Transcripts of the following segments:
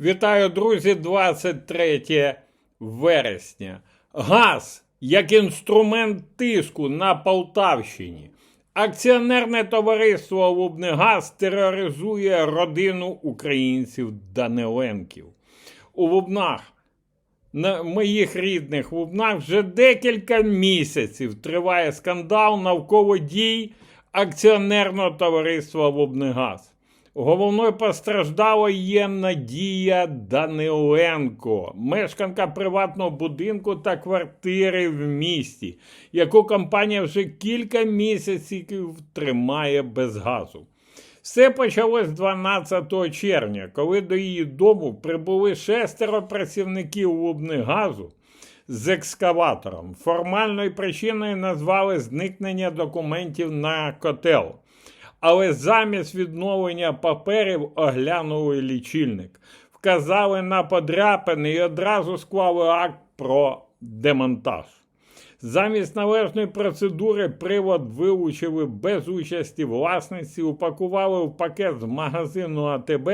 Вітаю, друзі, 23 вересня. Газ як інструмент тиску на Полтавщині. Акціонерне товариство Лубнигаз тероризує родину українців Даниленків. У Лубнах, на моїх рідних Лубнах, вже декілька місяців триває скандал навколо дій акціонерного товариства Лубнигаз. Головною постраждалою є Надія Даниленко, мешканка приватного будинку та квартири в місті, яку компанія вже кілька місяців тримає без газу. Все почалось 12 червня, коли до її дому прибули шестеро працівників Лубнигазу з екскаватором. Формальною причиною назвали зникнення документів на котел але замість відновлення паперів оглянули лічильник, вказали на подряпини і одразу склали акт про демонтаж. Замість належної процедури привод вилучили без участі власниці, упакували в пакет з магазину АТБ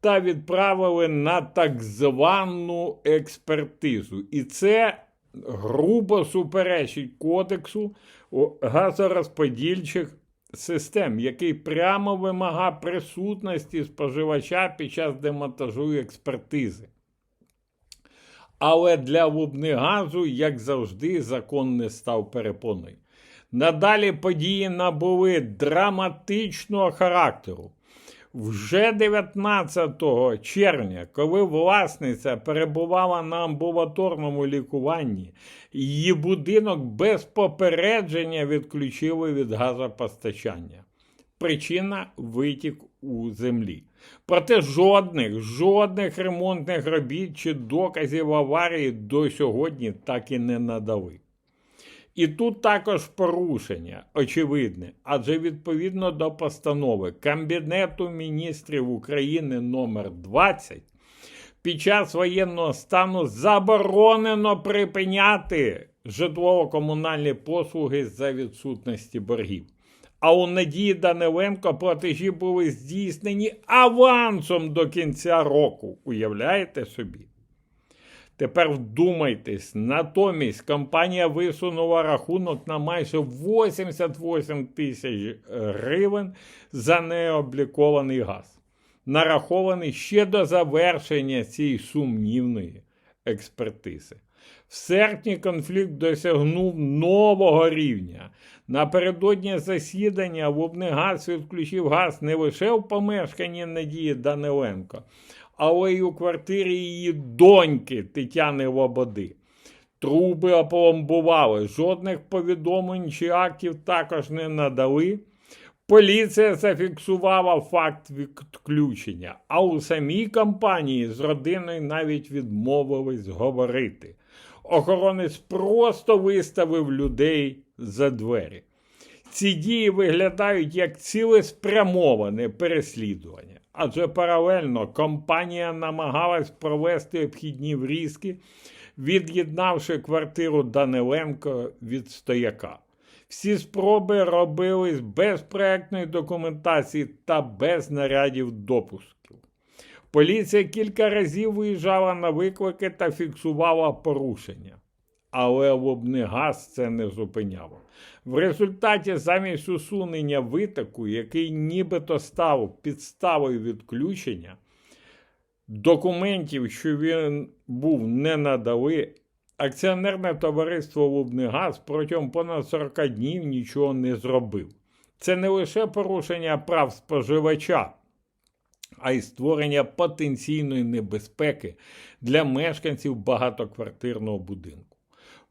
та відправили на так звану експертизу. І це грубо суперечить кодексу газорозподільчих систем, який прямо вимагає присутності споживача під час демонтажу експертизи. Але для Лубнигазу, як завжди, закон не став перепоною. Надалі події набули драматичного характеру. Вже 19 червня, коли власниця перебувала на амбулаторному лікуванні, її будинок без попередження відключили від газопостачання. Причина витік у землі. Проте жодних, жодних ремонтних робіт чи доказів аварії до сьогодні так і не надали. І тут також порушення, очевидне, адже відповідно до постанови Кабінету міністрів України номер 20 під час воєнного стану заборонено припиняти житлово-комунальні послуги за відсутності боргів. А у Надії Даниленко платежі були здійснені авансом до кінця року. Уявляєте собі? Тепер вдумайтесь, натомість компанія висунула рахунок на майже 88 тисяч гривень за необлікований газ, нарахований ще до завершення цієї сумнівної експертизи. В серпні конфлікт досягнув нового рівня. Напередодні засідання Лубнигаз відключив газ не лише в помешканні Надії Даниленко, але й у квартирі її доньки Тетяни Лободи. Труби опломбували, жодних повідомлень чи актів також не надали. Поліція зафіксувала факт відключення, а у самій компанії з родиною навіть відмовились говорити. Охоронець просто виставив людей за двері. Ці дії виглядають як цілеспрямоване переслідування, адже паралельно компанія намагалась провести обхідні врізки, від'єднавши квартиру Даниленко від стояка. Всі спроби робились без проектної документації та без нарядів допусків. Поліція кілька разів виїжджала на виклики та фіксувала порушення. Але Лобнигаз це не зупиняло. В результаті замість усунення витоку, який нібито став підставою відключення, документів, що він був не надали, акціонерне товариство Лубнигаз протягом понад 40 днів нічого не зробив. Це не лише порушення прав споживача, а й створення потенційної небезпеки для мешканців багатоквартирного будинку.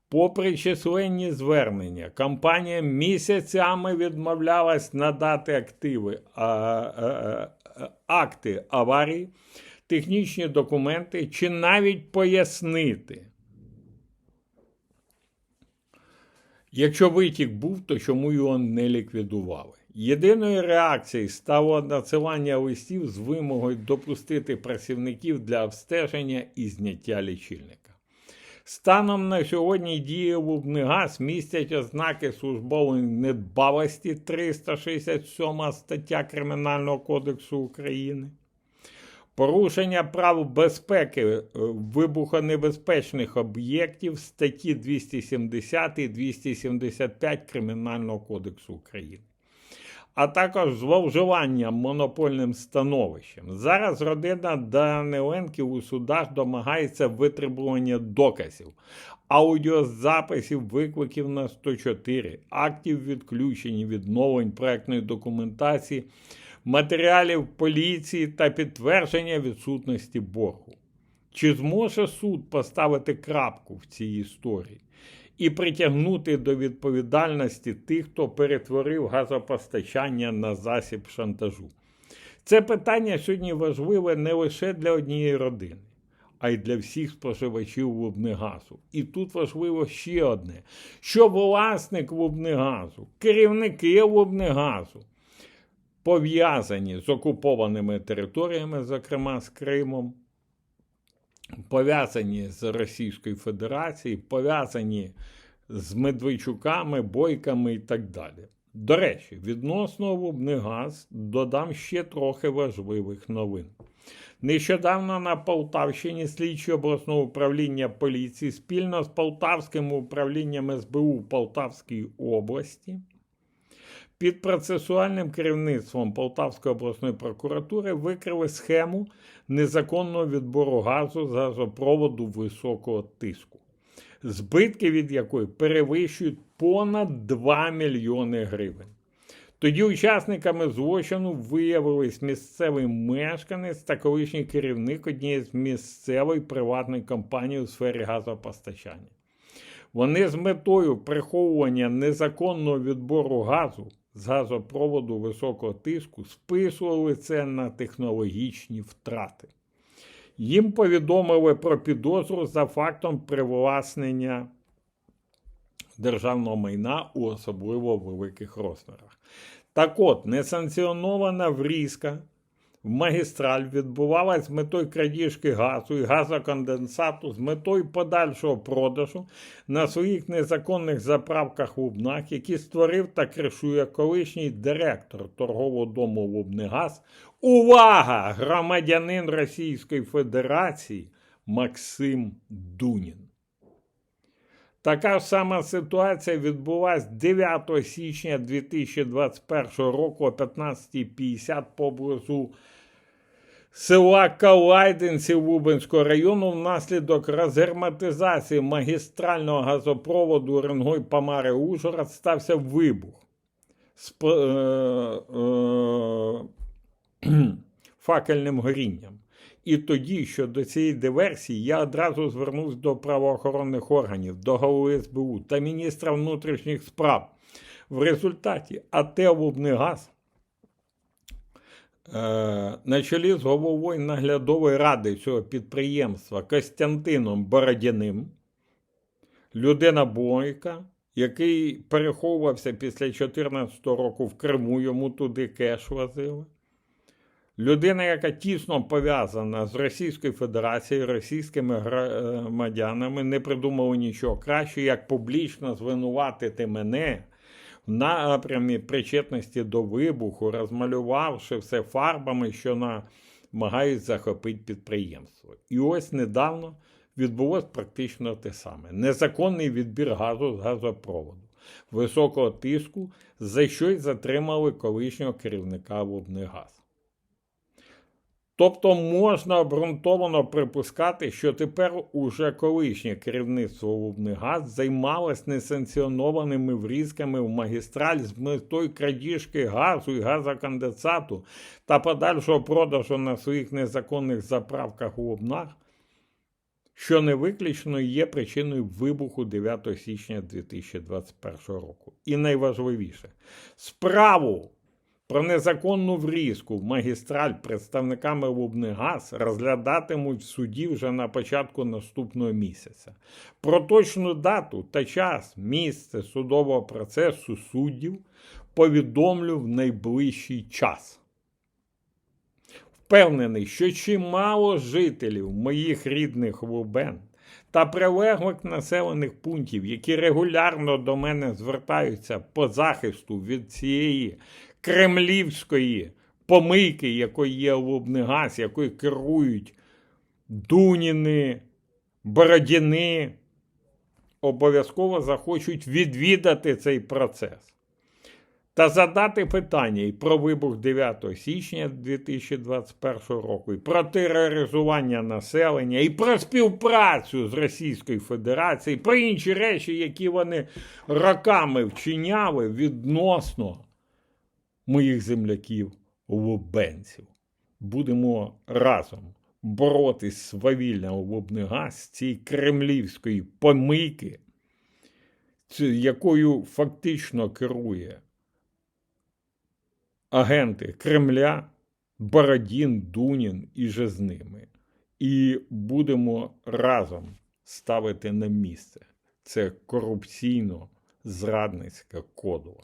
Попри численні звернення, компанія місяцями відмовлялась надати активи, а, а, а, акти аварії, технічні документи чи навіть пояснити. Якщо витік був, то чому його не ліквідували? Єдиною реакцією стало надсилання листів з вимогою допустити працівників для обстеження і зняття лічильника. Станом на сьогодні дії Лубнигаз містять ознаки службової недбалості 367 стаття Кримінального кодексу України. Порушення прав безпеки е, вибухонебезпечних об'єктів статті 270 і 275 Кримінального кодексу України, а також зловживання монопольним становищем. Зараз родина Даниленків у судах домагається витребування доказів, аудіозаписів викликів на 104, актів відключень, відновлень проектної документації матеріалів поліції та підтвердження відсутності боргу. Чи зможе суд поставити крапку в цій історії і притягнути до відповідальності тих, хто перетворив газопостачання на засіб шантажу? Це питання сьогодні важливе не лише для однієї родини, а й для всіх споживачів вубнегазу. І тут важливо ще одне: що власник вубнегазу, керівники вубнегазу пов'язані з окупованими територіями, зокрема з Кримом, пов'язані з Російською Федерацією, пов'язані з Медведчуками, бойками і так далі. До речі, відносно Вубнигаз додам ще трохи важливих новин. Нещодавно на Полтавщині слідчі обласного управління поліції спільно з Полтавським управлінням СБУ Полтавської області під процесуальним керівництвом Полтавської обласної прокуратури викрили схему незаконного відбору газу з газопроводу високого тиску, збитки від якої перевищують понад 2 мільйони гривень. Тоді учасниками злочину виявились місцевий мешканець та колишній керівник однієї з місцевої приватної компанії у сфері газопостачання. Вони з метою приховування незаконного відбору газу з газопроводу високого тиску списували це на технологічні втрати. Їм повідомили про підозру за фактом привласнення державного майна у особливо великих розмірах. Так от, несанкціонована врізка магістраль відбувалась з метою крадіжки газу і газоконденсату з метою подальшого продажу на своїх незаконних заправках Лубнах, які створив та кришує колишній директор торгового дому Лубнигаз. Увага! Громадянин Російської Федерації Максим Дунін. Така ж сама ситуація відбулася 9 січня 2021 року о 15.50 поблизу села Калайдинці Лубенського району внаслідок розгерматизації магістрального газопроводу Оренгой Памари Ужгород стався вибух з е, е, факельним горінням. І тоді, щодо цієї диверсії, я одразу звернувся до правоохоронних органів, до голови СБУ та міністра внутрішніх справ. В результаті АТ «Лубнигаз» на чолі з головою наглядової ради цього підприємства Костянтином Бородяним, людина бойка, який переховувався після 2014 року в Криму, йому туди кеш возили. Людина, яка тісно пов'язана з Російською Федерацією, російськими громадянами, не придумала нічого краще, як публічно звинуватити мене напрямі причетності до вибуху, розмалювавши все фарбами, що намагають захопити підприємство. І ось недавно відбулося практично те саме: незаконний відбір газу з газопроводу. Високого тиску, за що й затримали колишнього керівника Лубнигаз. Тобто можна обґрунтовано припускати, що тепер уже колишнє керівництво Лубнигаз займалось несанкціонованими врізками в магістраль з метою крадіжки газу і газоконденсату та подальшого продажу на своїх незаконних заправках у Лубнах, що не виключно є причиною вибуху 9 січня 2021 року. І найважливіше, справу про незаконну врізку в магістраль представниками Лубнигаз розглядатимуть в суді вже на початку наступного місяця. Про точну дату та час місце судового процесу суддів повідомлю в найближчий час. Впевнений, що чимало жителів моїх рідних Лубен та прилеглих населених пунктів, які регулярно до мене звертаються по захисту від цієї кремлівської помийки, якою є Лубнигаз, якою керують Дуніни, Бородіни, обов'язково захочуть відвідати цей процес та задати питання і про вибух 9 січня 2021 року, і про тероризування населення, і про співпрацю з Російською Федерацією, про інші речі, які вони роками вчиняли відносно моїх земляків лубенців. Будемо разом боротись з свавільним лубнигаз, з цієї кремлівської помийки, якою фактично керує агенти Кремля, Бородін, Дунін і же з ними. І будемо разом ставити на місце це корупційно зрадницьке кодло.